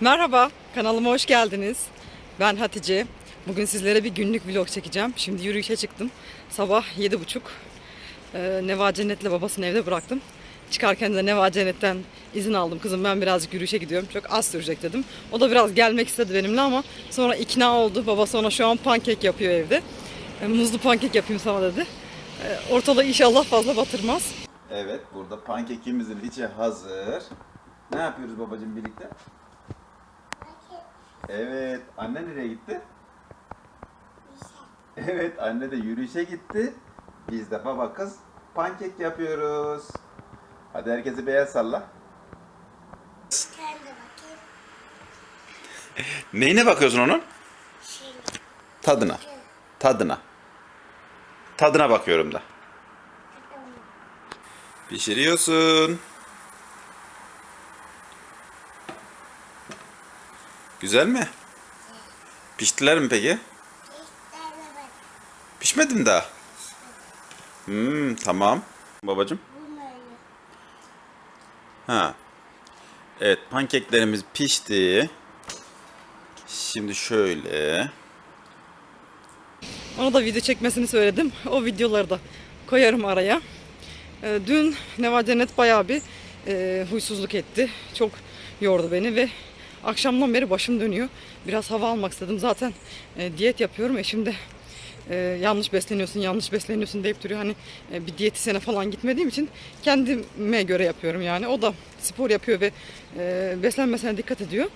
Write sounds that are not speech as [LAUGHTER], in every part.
Merhaba, kanalıma hoş geldiniz. Ben Hatice. Bugün sizlere bir günlük vlog çekeceğim. Şimdi yürüyüşe çıktım. Sabah 7.30. Ee, Neva Cennet'le babasını evde bıraktım. Çıkarken de Neva Cennet'ten izin aldım. Kızım ben birazcık yürüyüşe gidiyorum. Çok az sürecek dedim. O da biraz gelmek istedi benimle ama sonra ikna oldu. Babası ona şu an pankek yapıyor evde. Ee, Muzlu pankek yapayım sana dedi. Ee, Ortalığı inşallah fazla batırmaz. Evet, burada pankekimizin içi hazır. Ne yapıyoruz babacığım birlikte? Evet, anne nereye gitti? Evet, anne de yürüyüşe gitti. Biz de baba kız pankek yapıyoruz. Hadi herkese beyaz salla. Ben de bakayım. Neyine bakıyorsun onun? Şey, Tadına. Tadına. Tadına bakıyorum da. Pişiriyorsun. Güzel mi? Piştiler mi peki? ben de bak. Pişmedi mi daha? Hmm, tamam. Babacım. Ha. Evet, pankeklerimiz pişti. Şimdi şöyle. Ona da video çekmesini söyledim. O videoları da koyarım araya. Ee, dün Neva Cennet bayağı bir e, huysuzluk etti. Çok yordu beni ve akşamdan beri başım dönüyor. Biraz hava almak istedim. Zaten e, diyet yapıyorum. Eşim de e, yanlış besleniyorsun, yanlış besleniyorsun deyip duruyor. Hani e, bir diyetisyene falan gitmediğim için kendime göre yapıyorum yani. O da spor yapıyor ve e, beslenmesine dikkat ediyor.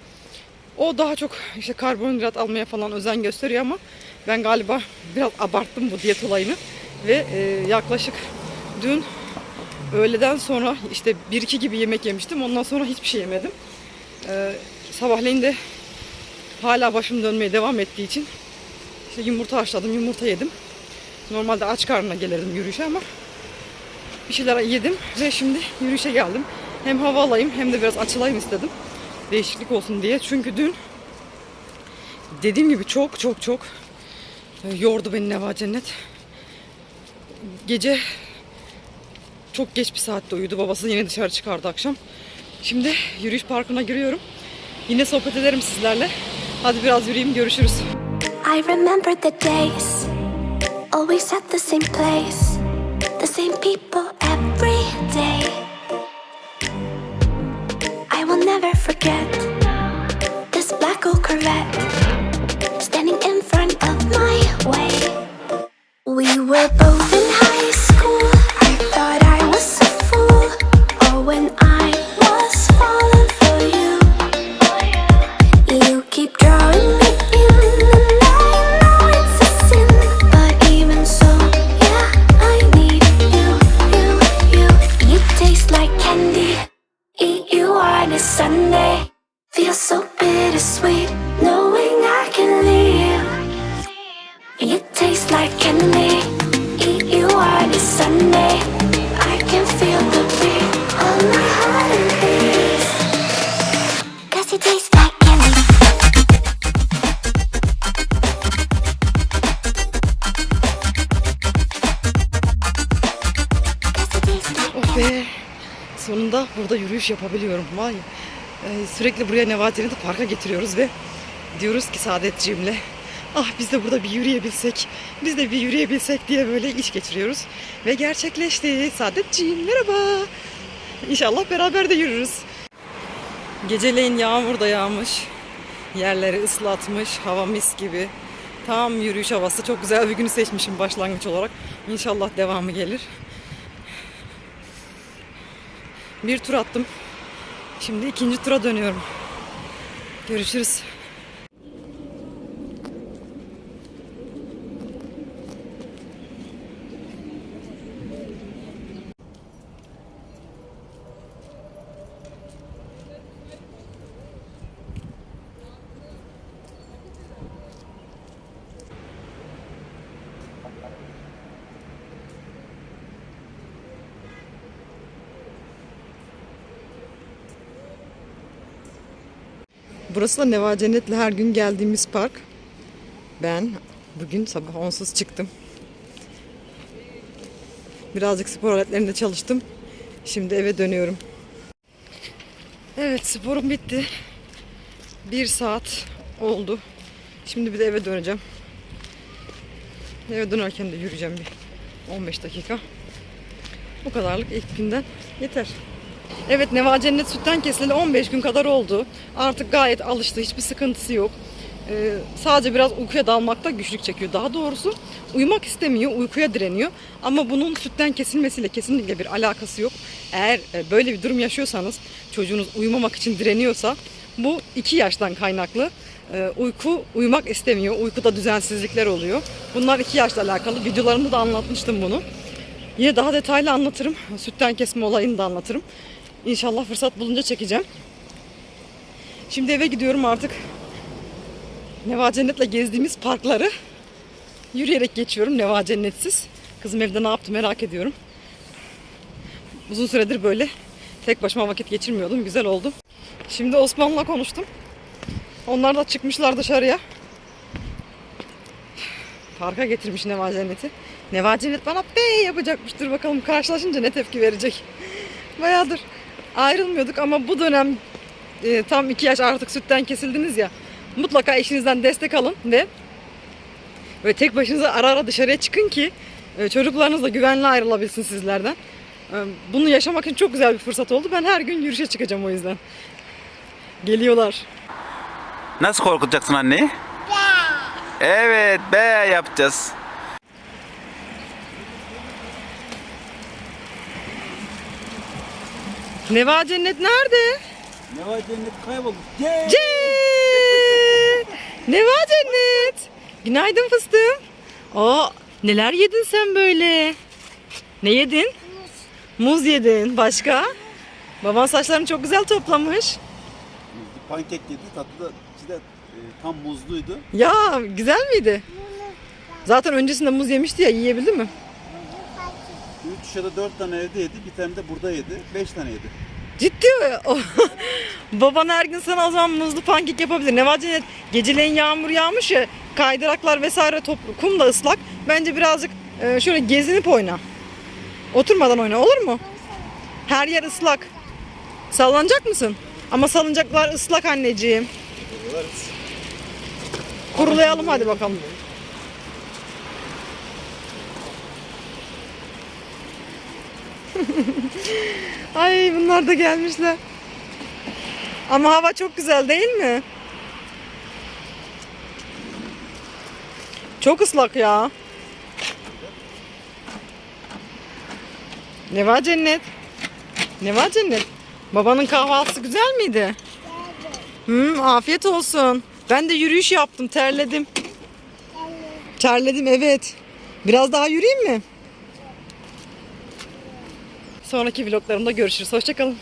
O daha çok işte karbonhidrat almaya falan özen gösteriyor ama ben galiba biraz abarttım bu diyet olayını ve e, yaklaşık dün öğleden sonra işte 1-2 gibi yemek yemiştim. Ondan sonra hiçbir şey yemedim. E, sabahleyin de hala başım dönmeye devam ettiği için işte yumurta haşladım, yumurta yedim. Normalde aç karnına gelirdim yürüyüşe ama bir şeyler yedim ve şimdi yürüyüşe geldim. Hem hava alayım hem de biraz açılayım istedim. Değişiklik olsun diye. Çünkü dün dediğim gibi çok çok çok e, yordu beni Neva Cennet. Gece çok geç bir saatte uyudu. Babası yine dışarı çıkardı akşam. Şimdi yürüyüş parkına giriyorum. Yine sohbet ederim sizlerle. Hadi biraz yürüyeyim görüşürüz. I remember the days, always at the same place, the same people every day. I will never forget this black old Corvette taste like candy. Eat you on a Sunday. I can feel the beat of my heart and beats. Cause you taste like candy. Oh. Sonunda burada yürüyüş yapabiliyorum. Vay. Ee, sürekli buraya Nevatin'i parka getiriyoruz ve diyoruz ki Saadetciğimle ah biz de burada bir yürüyebilsek, biz de bir yürüyebilsek diye böyle iş geçiriyoruz. Ve gerçekleşti. Saadetciğim merhaba. İnşallah beraber de yürürüz. Geceleyin yağmur da yağmış. Yerleri ıslatmış. Hava mis gibi. Tam yürüyüş havası. Çok güzel bir günü seçmişim başlangıç olarak. İnşallah devamı gelir. Bir tur attım. Şimdi ikinci tura dönüyorum. Görüşürüz. Burası da Neva Cennet'le her gün geldiğimiz park. Ben bugün sabah onsuz çıktım. Birazcık spor aletlerinde çalıştım. Şimdi eve dönüyorum. Evet sporum bitti. Bir saat oldu. Şimdi bir de eve döneceğim. Eve dönerken de yürüyeceğim bir 15 dakika. Bu kadarlık ilk günden yeter. Evet Neva Cennet sütten kesildi 15 gün kadar oldu. Artık gayet alıştı. Hiçbir sıkıntısı yok. Ee, sadece biraz uykuya dalmakta güçlük çekiyor. Daha doğrusu uyumak istemiyor, uykuya direniyor. Ama bunun sütten kesilmesiyle kesinlikle bir alakası yok. Eğer e, böyle bir durum yaşıyorsanız, çocuğunuz uyumamak için direniyorsa bu 2 yaştan kaynaklı. Ee, uyku, uyumak istemiyor. Uykuda düzensizlikler oluyor. Bunlar 2 yaşla alakalı. Videolarımda da anlatmıştım bunu. Yine daha detaylı anlatırım. Sütten kesme olayını da anlatırım. İnşallah fırsat bulunca çekeceğim. Şimdi eve gidiyorum artık. Neva Cennet'le gezdiğimiz parkları yürüyerek geçiyorum Neva Cennet'siz. Kızım evde ne yaptı merak ediyorum. Uzun süredir böyle tek başıma vakit geçirmiyordum. Güzel oldu. Şimdi Osman'la konuştum. Onlar da çıkmışlar dışarıya. Parka getirmiş Neva Cennet'i. Neva Cennet bana bey yapacakmıştır. Bakalım karşılaşınca ne tepki verecek. Bayağıdır ayrılmıyorduk ama bu dönem e, tam iki yaş artık sütten kesildiniz ya. Mutlaka eşinizden destek alın ve ve tek başınıza ara ara dışarıya çıkın ki e, çocuklarınız da güvenli ayrılabilsin sizlerden. E, Bunu yaşamak için çok güzel bir fırsat oldu. Ben her gün yürüyüşe çıkacağım o yüzden. Geliyorlar. Nasıl korkutacaksın anneyi? Evet be yapacağız. Neva Cennet nerede? Ne var cennet kayboldu. Gel. Ce! Neva Cennet. Günaydın fıstığım. Aa, neler yedin sen böyle? Ne yedin? Muz yedin. Başka? Baban saçlarını çok güzel toplamış. Pankek yedi. Tatlı da içi de e, tam muzluydu. Ya güzel miydi? Zaten öncesinde muz yemişti ya yiyebildi mi? 3 ya da 4 tane evde yedi. Bir tane de burada yedi. 5 tane yedi. Ciddi mi? [LAUGHS] O- Baban her gün sana o zaman muzlu pankek yapabilir. Ne var Cennet? Geceleyin yağmur yağmış ya kaydıraklar vesaire toplu kum da ıslak. Bence birazcık e, şöyle gezinip oyna. Oturmadan oyna olur mu? Her yer ıslak. Sallanacak mısın? Ama salıncaklar ıslak anneciğim. Kurulayalım hadi bakalım. [LAUGHS] Ay bunlar da gelmişler. Ama hava çok güzel değil mi? Çok ıslak ya. Ne var cennet? Ne var cennet? Babanın kahvaltısı güzel miydi? Hmm, afiyet olsun. Ben de yürüyüş yaptım, terledim. Terledim evet. Biraz daha yürüyeyim mi? Sonraki vloglarımda görüşürüz. Hoşçakalın.